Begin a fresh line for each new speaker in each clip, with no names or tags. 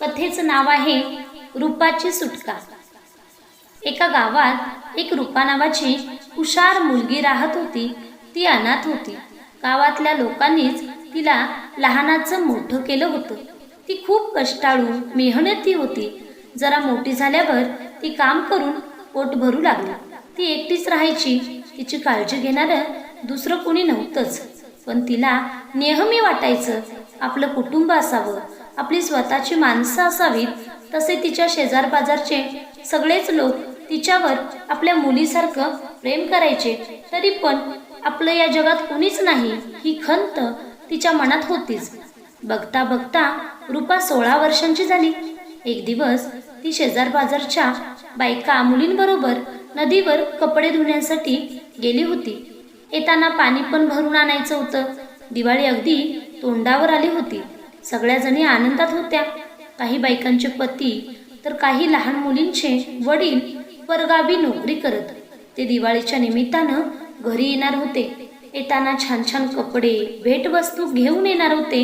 कथेचं नाव आहे रूपाची सुटका. एका गावात एक रूपा नावाची हुशार मुलगी राहत होती. ती अनाथ होती. गावातल्या लोकांनीच तिला लहानाचं मोठं केलं होतं. ती खूप कष्टाळू मेहनती होती. जरा मोठी झाल्यावर ती काम करून पोट भरू लागली. ती एकटीच राहायची. तिची काळजी घेणारं दुसरं कोणी नव्हतंच. पण तिला नेहमी वाटायचं आपलं कुटुंब असावं. आपली स्वतःची माणसं असावीत तसे तिच्या शेजारपाजारचे सगळेच लोक तिच्यावर आपल्या मुलीसारखं प्रेम करायचे. तरी पण आपलं या जगात कुणीच नाही ही खंत तिच्या मनात होतीच. बघता बघता रूपा सोळा वर्षांची झाली. एक दिवस ती शेजारबाजारच्या बायका मुलींबरोबर नदीवर कपडे धुण्यासाठी गेली होती. येताना पाणी पण भरून आणायचं होतं. दिवाळी अगदी तोंडावर आली होती. सगळ्याजणी आनंदात होत्या. काही बायकांचे पती तर काही लहान मुलींचे वडील परगावी नोकरी करत. ते दिवाळीच्या निमित्तानं घरी येणार होते. येताना छान छान कपडे भेटवस्तू घेऊन येणार होते.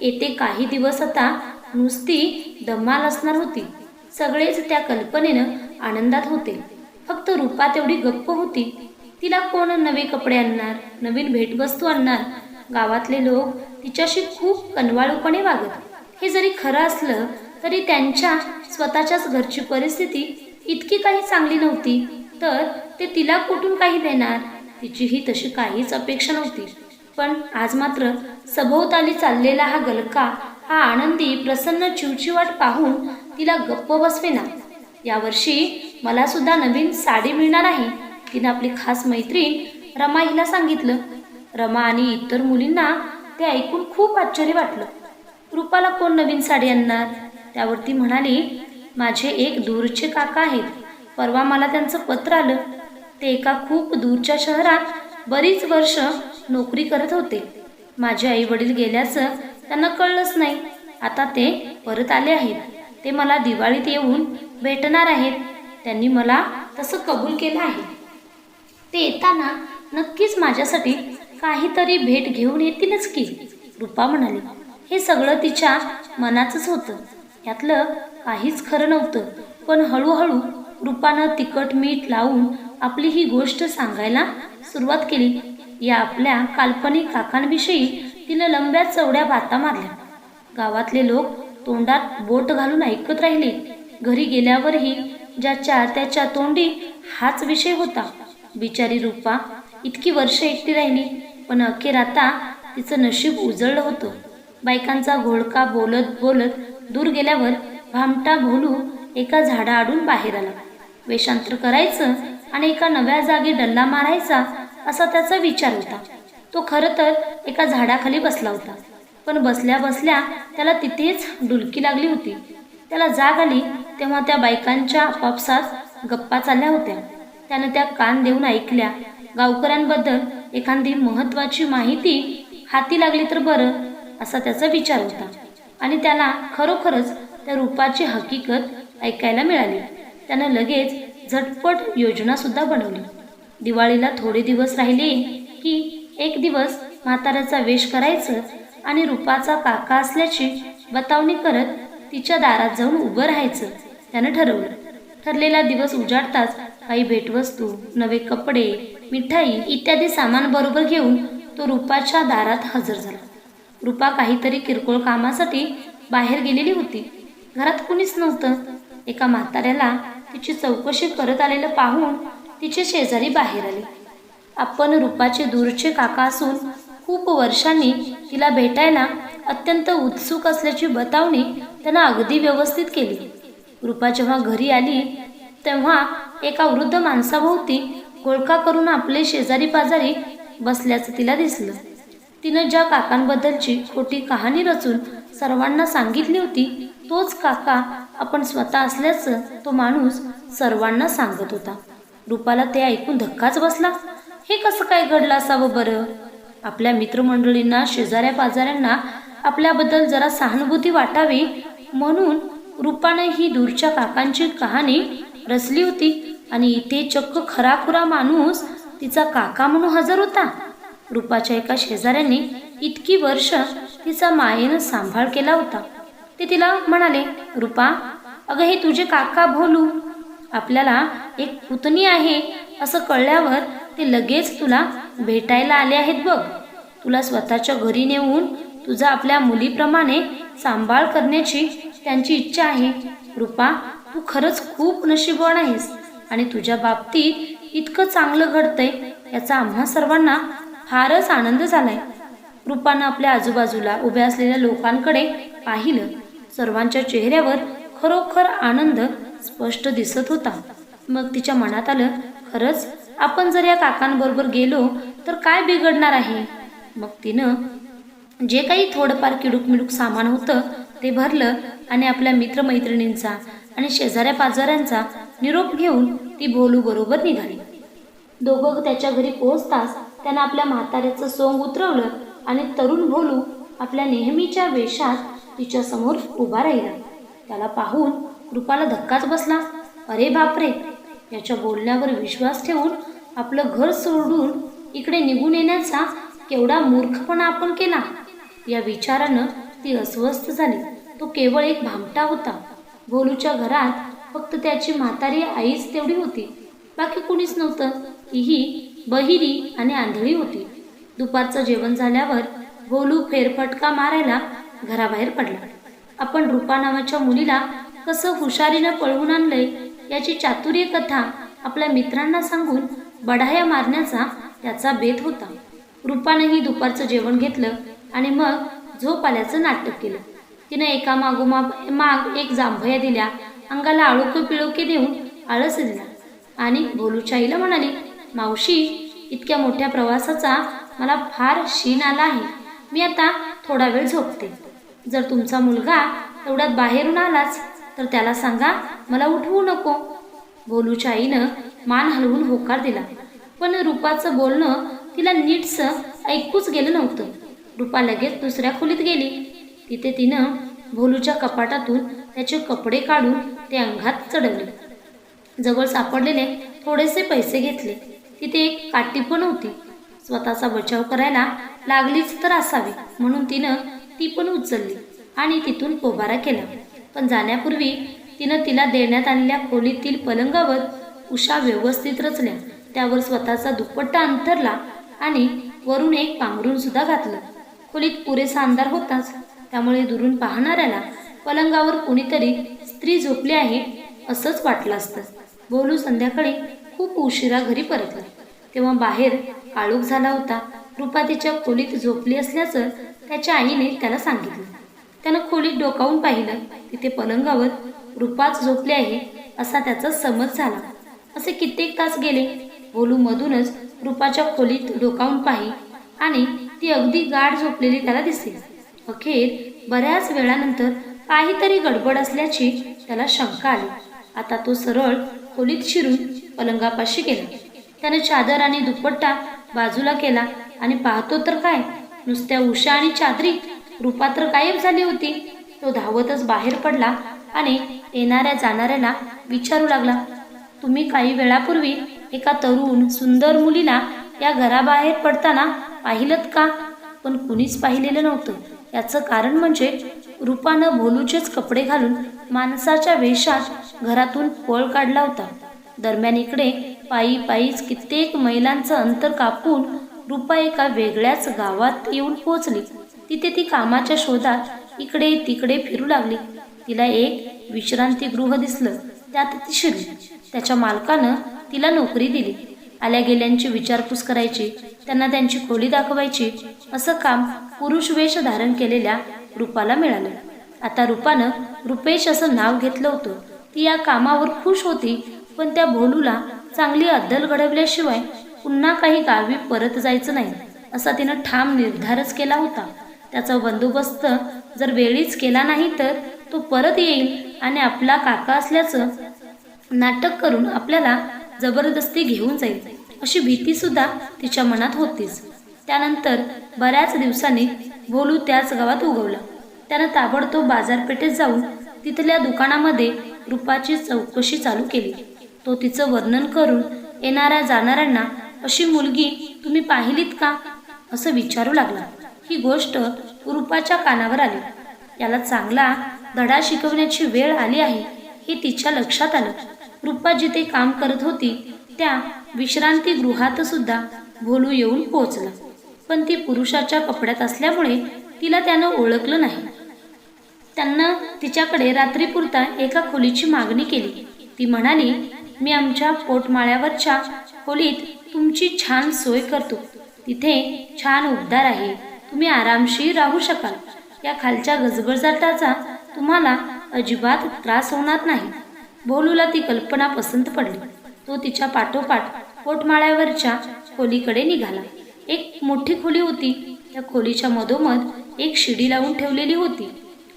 येते काही दिवस आता नुसती धमाल असणार होती. सगळेच त्या कल्पनेनं आनंदात होते. फक्त रूपा तेवढी गप्प होती. तिला कोण नवे कपडे आणणार नवीन भेटवस्तू आणणार गावातले लोक तिच्याशी खूप कनवाळूपणे वागत. हे जरी खरं असलं तरी त्यांच्या स्वतःच्याच घरची परिस्थिती इतकी काही चांगली नव्हती. तर ते तिला कुठून काही देणार? तिचीही तशी काहीच अपेक्षा नव्हती. पण आज मात्र सभोवताली चाललेला हा गलका हा आनंदी प्रसन्न चिवचिवाट पाहून तिला गप्प बसवेना. यावर्षी मला सुद्धा नवीन साडी मिळणार आहे तिनं आपली खास मैत्रीण रमा हिला सांगितलं. रमा आणि इतर मुलींना ते ऐकून खूप आश्चर्य वाटलं. रुपाला कोण नवीन साडी आणणार? त्यावर ती म्हणाली माझे एक दूरचे काका आहेत. परवा मला त्यांचं पत्र आलं. ते एका खूप दूरच्या शहरात बरीच वर्ष नोकरी करत होते. माझे आई वडील गेल्याचं त्यांना कळलंच नाही. आता ते परत आले आहेत. ते मला दिवाळीत येऊन भेटणार आहेत. त्यांनी मला तसं कबूल केलं आहे. ते येताना नक्कीच माझ्यासाठी काहीतरी भेट घेऊन येतीलच की रूपा म्हणाली. हे सगळं तिच्या मनाचंच होतं. यातलं काहीच खरं नव्हतं. पण हळूहळू रूपानं तिखट मीठ लावून आपली ही गोष्ट सांगायला सुरुवात केली. या आपल्या काल्पनिक काकांविषयी तिनं लंब्या चवड्या बाता मारल्या. गावातले लोक तोंडात बोट घालून ऐकत राहिले. घरी गेल्यावरही ज्याच्या त्याच्या तोंडी हाच विषय होता. बिचारी रूपा इतकी वर्ष एकटी राहिली. पण अखेर आता तिचं नशीब उजळलं होतं. बायकांचा घोळका बोलत बोलत दूर गेल्यावर भामटा भोलू एका झाडाआडून बाहेर आला. वेषांतर करायचं आणि एका नव्या जागी डल्ला मारायचा असा त्याचा विचार होता. तो खरं तर एका झाडाखाली बसला होता. पण बसल्या बसल्या त्याला तिथेच डुलकी लागली होती. त्याला जाग आली तेव्हा त्या बायकांच्या आपापसात गप्पा चालल्या होत्या. त्यानं त्या कान देऊन ऐकल्या गावकऱ्यांबद्दल एखादी महत्त्वाची माहिती हाती लागली तर बरं असा त्याचा विचार होता. आणि त्याला खरोखरच त्या रूपाची हकीकत ऐकायला मिळाली. त्यानं लगेच झटपट योजनासुद्धा बनवली. दिवाळीला थोडे दिवस राहिले की एक दिवस म्हाताऱ्याचा वेश करायचं आणि रूपाचा काका असल्याची बतावणी करत तिच्या दारात जाऊन उभं राहायचं त्यानं ठरवलं. ठरलेला दिवस उजाडताच काही भेटवस्तू नवे कपडे मिठाई इत्यादी सामान बरोबर घेऊन तो रूपाच्या दारात हजर झाला. रूपा काहीतरी किरकोळ कामासाठी बाहेर गेलेली होती. घरात कुणीच नव्हतं. एका म्हाताऱ्याला तिची चौकशी करत आलेलं पाहून तिचे शेजारी बाहेर आले. आपण रूपाचे दूरचे काका असून खूप वर्षांनी तिला भेटायला अत्यंत उत्सुक असल्याची बतावणी त्यानं अगदी व्यवस्थित केली. रूपा जेव्हा घरी आली तेव्हा एका वृद्ध माणसाभोवती घोळका करून आपले शेजारी पाजारी बसल्याचं तिला दिसलं. तिनं ज्या काकांबद्दलची खोटी कहाणी रचून सर्वांना सांगितली होती तोच काका आपण स्वतः असल्याचं तो माणूस सर्वांना सांगत होता. रूपाला ते ऐकून धक्काच बसला. हे कसं काय घडलं असावं बरं? आपल्या मित्रमंडळींना शेजाऱ्या पाजाऱ्यांना आपल्याबद्दल जरा सहानुभूती वाटावी म्हणून रूपाने ही दूरच्या काकांची कहाणी रचली होती. आणि इथे चक्क खराखुरा माणूस तिचा काका म्हणून हजर होता. रूपाच्या एका शेजाऱ्याने इतकी वर्ष तिचा मायेनं सांभाळ केला होता. ते तिला म्हणाले रुपा अगं हे तुझे काका भोलू. आपल्याला एक पुतणी आहे असं कळल्यावर ते लगेच तुला भेटायला आले आहेत बघ. तुला स्वतःच्या घरी नेऊन तुझा आपल्या मुलीप्रमाणे सांभाळ करण्याची त्यांची इच्छा आहे. रुपा तू खरंच खूप नशीबवान आहेस. आणि तुझ्या बाबतीत इतकं चांगलं घडतंय याचा आम्हा सर्वांना फारच आनंद झालाय. रूपानं आपल्या आजूबाजूला उभ्या असलेल्या लोकांकडे पाहिलं सर्वांच्या चेहऱ्यावर खरोखर आनंद स्पष्ट दिसत होता. मग तिच्या मनात आलं खरंच आपण जर या काकांबरोबर गेलो तर काय बिघडणार आहे? मग तिनं जे काही थोडंफार किडूक मिडूक सामान होतं ते भरलं आणि आपल्या मित्रमैत्रिणींचा आणि शेजाऱ्या पाजाऱ्यांचा निरोप घेऊन ती भोलू बरोबर निघाली. दोघं त्याच्या घरी पोहोचताच त्यानं आपल्या म्हाताऱ्याचं सोंग उतरवलं आणि तरुण भोलू आपल्या नेहमीच्या वेशात तिच्यासमोर उभा राहिला. त्याला पाहून कृपाला धक्काच बसला. अरे बापरे! याच्या बोलण्यावर विश्वास ठेवून आपलं घर सोडून इकडे निघून येण्याचा केवढा मूर्खपणा आपण केला? या विचारानं ती अस्वस्थ झाली. तो केवळ एक भामटा होता. भोलूच्या घरात फक्त त्याची म्हातारी आईच तेवढी होती. बाकी कुणीच नव्हतं. तीही बहिरी आणि आंधळी होती. दुपारचं जेवण झाल्यावर गोलू फेरफटका मारायला घराबाहेर पडला. आपण रूपा नावाच्या मुलीला कसं हुशारीनं पळवून आणलंय याची चातुर्य कथा आपल्या मित्रांना सांगून बढाया मारण्याचा त्याचा बेत होता. रूपानंही दुपारचं जेवण घेतलं आणि मग झोप आल्याचं नाटक केलं. तिनं एका मागोमाग माग एक जांभया दिल्या. अंगाला आळोके पिळुके देऊन आळस दिला. आणि भोलूच्या आईला म्हणाली मावशी इतक्या मोठ्या प्रवासाचा मला फार शीन आला आहे. मी आता थोडा वेळ झोपते. जर तुमचा मुलगा तेवढ्यात बाहेरून आलाच तर त्याला सांगा मला उठवू नको. भोलूच्या आईनं मान हलवून होकार दिला. पण रूपाचं बोलणं तिला नीटसं ऐकूच गेलं नव्हतं. रूपा लगेच दुसऱ्या खोलीत गेली. तिथे तिनं भोलूच्या कपाटातून त्याचे कपडे काढून ते अंगात चढवले. जवळ सापडलेले थोडेसे पैसे घेतले. तिथे एक काठी पण होती. स्वतःचा बचाव करायला लागलीच तर असावी म्हणून तिनं ती पण उचलली आणि तिथून पोबारा केला. पण जाण्यापूर्वी तिनं तिला देण्यात आलेल्या खोलीतील पलंगावर उषा व्यवस्थित रचल्या. त्यावर स्वतःचा दुपट्टा अंथरला आणि वरून एक पांघरून सुद्धा घातलं. खोलीत पुरेसा अंधार होताच त्यामुळे दुरून पाहणाऱ्याला पलंगावर कोणीतरी स्त्री झोपली आहे असंच वाटलं असतं. बोलू संध्याकाळी खूप उशिरा घरी परतला. तेव्हा बाहेर काळोख झाला होता. रूपा तिच्या खोलीत झोपली असल्याचं त्याच्या आईने त्याला सांगितलं. त्यानं खोलीत डोकावून पाहिलं. तिथे पलंगावर रूपाच झोपली आहे असा त्याचा समज झाला. असे कित्येक तास गेले. बोलू मधूनच रूपाच्या खोलीत डोकावून पाही आणि ती अगदी गाढ झोपलेली त्याला दिसली. अखेर बऱ्याच वेळानंतर काहीतरी गडबड असल्याची त्याला शंका आली. आता तो सरळ खोलीत शिरून पलंगापाशी गेला. त्याने चादर आणि दुपट्टा बाजूला केला आणि पाहतो तर काय नुसत्या उषा आणि चादरी रूपा तर गायब झाली होती. तो धावतच बाहेर पडला आणि येणाऱ्या जाणाऱ्याला विचारू लागला तुम्ही काही वेळापूर्वी एका तरुण सुंदर मुलीला या घराबाहेर पडताना पाहिलत का? पण कुणीच पाहिलेलं नव्हतं. याचं कारण म्हणजे रूपानं भोलूचेच कपडे घालून माणसाच्या वेशात घरातून पळ काढला होता. दरम्यान इकडे पायी पायीच कित्येक महिलांचं अंतर कापून रूपा एका वेगळ्याच गावात येऊन पोचली तिथे ती कामाच्या शोधात इकडे तिकडे फिरू लागली. तिला एक विश्रांतीगृह दिसलं. त्यात ती शिरली. त्याच्या मालकानं तिला नोकरी दिली. आल्या गेल्यांची विचारपूस करायची त्यांना त्यांची खोली दाखवायची असं काम पुरुष वेश धारण केलेल्या रूपाला मिळालं. आता रूपानं रुपेश असं नाव घेतलं होतं. ती या कामावर खुश होती पण त्या भोलूला चांगली अद्दल घडवल्याशिवाय पुन्हा काही गावी परत जायचं नाही असा तिनं ठाम निर्धारच केला होता. त्याचा बंदोबस्त जर वेळीच केला नाही तर तो परत येईल आणि आपला काका असल्याचं नाटक करून आपल्याला जबरदस्ती घेऊन जाईल अशी भीती सुद्धा तिच्या मनात होतीच. त्यानंतर बऱ्याच दिवसांनी भोलू त्याच गावात उगवला. त्यानं ताबडतोब बाजारपेठेत जाऊन तिथल्या दुकानामध्ये रूपाची चौकशी चालू केली. तो तिचं वर्णन करून येणाऱ्या जाणाऱ्यांना अशी मुलगी तुम्ही पाहिलीत का? असं विचारू लागला. ही गोष्ट रूपाच्या कानावर आली. याला चांगला धडा शिकवण्याची वेळ आली आहे हे तिच्या लक्षात आलं. रूपा जिथे काम करत होती त्या विश्रांतीगृहात सुद्धा भोलू येऊन पोहोचला. पण ती पुरुषाच्या कपड्यात असल्यामुळे तिला त्यानं ओळखलं नाही. त्यांना तिच्याकडे रात्रीपुरता एका खोलीची मागणी केली. ती म्हणाली मी आमच्या पोटमाळ्यावरच्या खोलीत तुमची छान सोय करतो. तिथे छान उबदार आहे. तुम्ही आरामशीर राहू शकाल. या खालच्या गजबजाटाचा तुम्हाला अजिबात त्रास होणार नाही. बोलूला ती कल्पना पसंत पडली. तो तिच्या पाठोपाठ पोटमाळ्यावरच्या खोलीकडे निघाला. एक मोठी खोली होती. त्या खोलीच्या मधोमध एक शिडी लावून ठेवलेली होती.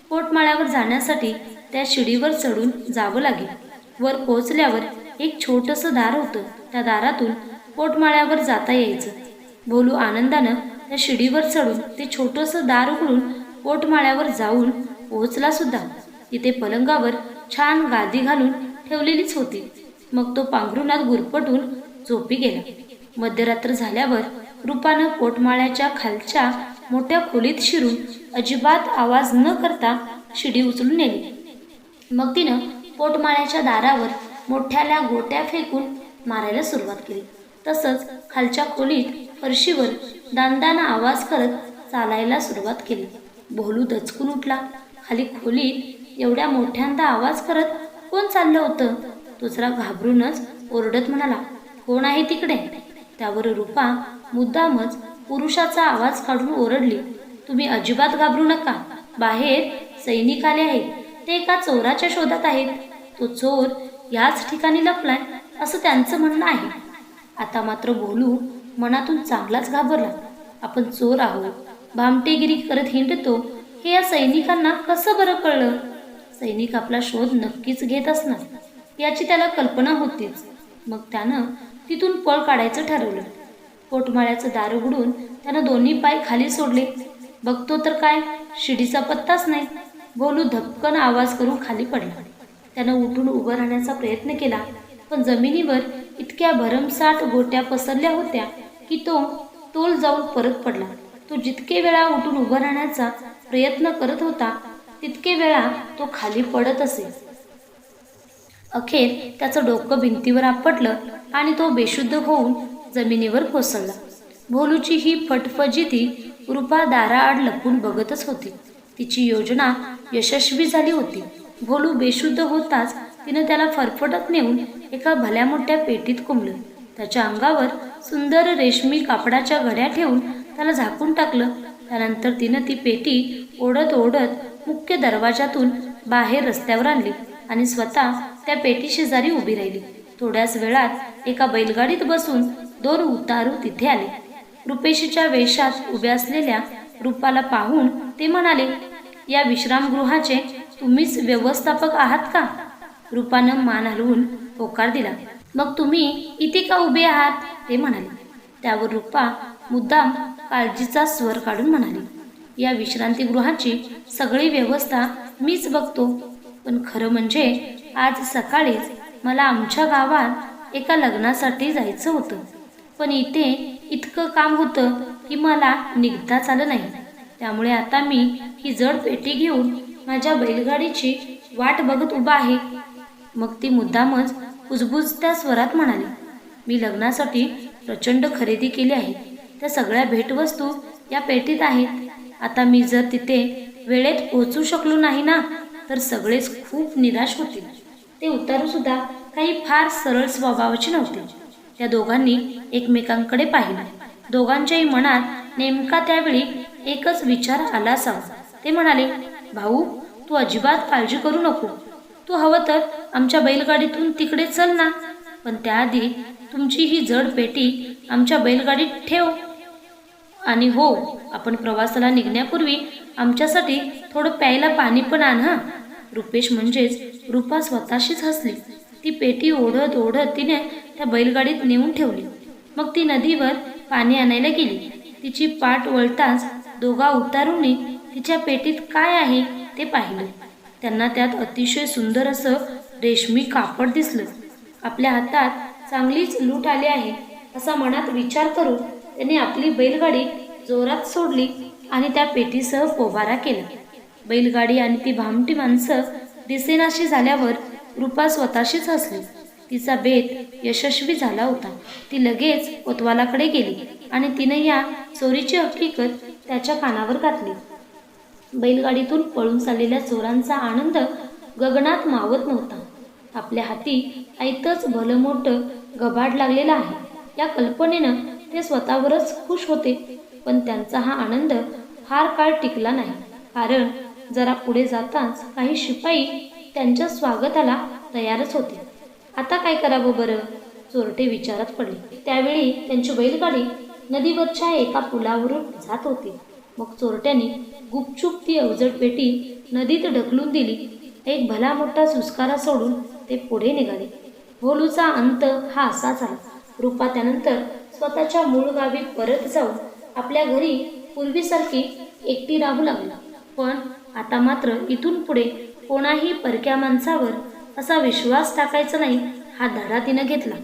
पोटमाळ्यावर जाण्यासाठी त्या शिडीवर चढून जावं लागेल. वर पोहोचल्यावर एक छोटंसं दार होतं. त्या दारातून पोटमाळ्यावर जाता यायचं. भोलू आनंदानं त्या शिडीवर चढून ते छोटंसं दार उघडून पोटमाळ्यावर जाऊन पोहोचला सुद्धा. तिथे पलंगावर छान गादी घालून ठेवलेलीच होती. मग तो पांघरुणात गुरपटून झोपी गेला. मध्यरात्र झाल्यावर रूपानं पोटमाळ्याच्या खालच्या मोठ्या खोलीत शिरून अजिबात आवाज न करता शिडी उचलून नेली. मग तिनं पोटमाळ्याच्या दारावर मोठ्याल्या गोट्या फेकून मारायला सुरुवात केली. तसंच खालच्या खोलीत फरशीवर दांदाना आवाज करत चालायला सुरुवात केली. भोलू दचकून उठला. खाली खोलीत एवढ्या मोठ्यांदा आवाज करत कोण चाललं होतं? दुसरा घाबरूनच ओरडत म्हणाला कोण आहे तिकडे? त्यावर रूपा मुद्दामच पुरुषाचा आवाज काढून ओरडली. तुम्ही अजिबात घाबरू नका. बाहेर सैनिक आले आहेत. ते एका चोराच्या शोधात आहेत. तो चोर याच ठिकाणी लपलाय असं त्यांचं म्हणणं आहे. आता मात्र बोलू मनातून चांगलाच घाबरला. आपण चोर आहोत. भामटेगिरी करत हिंडतो. हे या सैनिकांना कसं बरं कळलं? सैनिक आपला शोध नक्कीच घेत असणार. याची त्याला कल्पना होतीच. मग त्यानं तिथून पळ काढायचं ठरवलं. पोटमाळ्याचं दार उघडून त्यानं दोन्ही पाय खाली सोडले. बघतो तर काय? शिडीचा पत्ताच नाही. बोलू धपकन आवाज करून खाली पडला. त्यानं उठून उभं राहण्याचा प्रयत्न केला पण जमिनीवर इतक्या भरमसाठ गोट्या पसरल्या होत्या की तो तोल जाऊन परत पडला. तो जितके वेळा उठून उभं राहण्याचा प्रयत्न करत होता तितके वेळा तो खाली पडत असे. अखेर त्याचं डोकं भिंतीवर आपटलं आणि तो बेशुद्ध होऊन जमिनीवर कोसळला. भोलूची ही फटफजिती रूपा दाराआड लपून बघतच होती. तिची योजना यशस्वी झाली होती. भोलू बेशुद्ध होताच तिनं त्याला फरफटत नेऊन एका भल्या मोठ्या पेटीत कोंबलं. त्याच्या अंगावर सुंदर रेशमी कापडाच्या घड्या ठेवून त्याला झाकून टाकलं. त्यानंतर तिनं ती पेटी ओढत ओढत मुख्य दरवाजातून बाहेर रस्त्यावर आणली आणि स्वतः त्या पेटी शेजारी उभी राहिली. थोड्याच वेळात एका बैलगाडीत बसून दोन उतारू तिथे आले. रुपेशीच्या वेशात उभ्या असलेल्या रूपाला पाहून ते म्हणाले या विश्रामगृहाचे तुम्हीच व्यवस्थापक आहात का? रूपानं मान हलवून होकार दिला. मग तुम्ही इथे का उभे आहात? ते म्हणाले. त्यावर रूपा मुद्दाम काळजीचा स्वर काढून म्हणाली या विश्रांतीगृहाची सगळी व्यवस्था मीच बघतो. पण खरं म्हणजे आज सकाळीच मला आमच्या गावात एका लग्नासाठी जायचं होतं. पण इथे इतकं काम होतं की मला निघताच आलं नाही. त्यामुळे आता मी ही जड पेटी घेऊन माझ्या बैलगाडीची वाट बघत उभा आहे. मग ती मुद्दामच कुजबुजत्या स्वरात म्हणाली मी लग्नासाठी प्रचंड खरेदी केली आहे. त्या सगळ्या भेटवस्तू या पेटीत आहेत. आता मी जर तिथे वेळेत पोहोचू शकलो नाही ना तर सगळेच खूप निराश होतील. ते उतारू सुद्धा काही फार सरळ स्वभावाचे नव्हते. त्या दोघांनी एकमेकांकडे पाहिलं. दोघांच्याही मनात नेमका त्यावेळी एकच विचार आला असावा. ते म्हणाले भाऊ तू अजिबात काळजी करू नको. तू हवं तर आमच्या बैलगाडीतून तिकडे चल ना. पण त्याआधी तुमची ही जड पेटी आमच्या बैलगाडीत ठेव. आणि हो आपण प्रवासाला निघण्यापूर्वी आमच्यासाठी थोडं प्यायला पाणी पण आण हा. रुपेश म्हणजेच रूपा स्वतःशीच हसली. ती पेटी ओढत ओढत तिने त्या बैलगाडीत नेऊन ठेवली. मग ती नदीवर पाणी आणायला गेली. तिची पाठ वळताच दोघा उतारूनही तिच्या पेटीत काय आहे ते पाहिलं. त्यांना त्यात अतिशय सुंदर असं रेशमी कापड दिसलं. आपल्या हातात चांगलीच लूट आली आहे असा मनात विचार करून त्याने आपली बैलगाडी जोरात सोडली. आणि त्या पेटीसह पोवारा केला. बैलगाडी आणि ती भामटी माणसं दिसेनाशी झाल्यावर रूपा स्वतःशीच हसली. तिचा बेत यशस्वी झाला होता. ती लगेच कोतवालाकडे गेली आणि तिने या चोरीची हकीकत त्याच्या कानावर घातली. बैलगाडीतून पळून चाललेल्या चोरांचा आनंद गगनात मावत नव्हता. आपल्या हाती ऐतच भलं मोठं गबाड लागलेलं आहे. या कल्पनेनं ते स्वतःवरच खुश होते पण त्यांचा हा आनंद फार काळ टिकला नाही. कारण जरा पुढे जाताच काही शिपाई त्यांच्या स्वागताला तयारच होते. आता काय करावं बरं? चोरटे विचारात पडले. त्यावेळी त्यांची बैलगाडी नदीवरच्या एका पुलावरून जात होती. मग चोरट्याने गुपचूप ती अवजड पेटी नदीत ढकलून दिली. एक भला मोठा सुस्कारा सोडून ते पुढे निघाले. भोलूचा अंत हा असा झाला रूपा त्यानंतर स्वतःच्या मूळ गावी परत जाऊन आपल्या घरी पूर्वीसारखी एकटी राहू लागला. पण आता मात्र इथून पुढे कोणाही परक्या माणसावर असा विश्वास टाकायचा नाही हा धडा तिनं घेतला.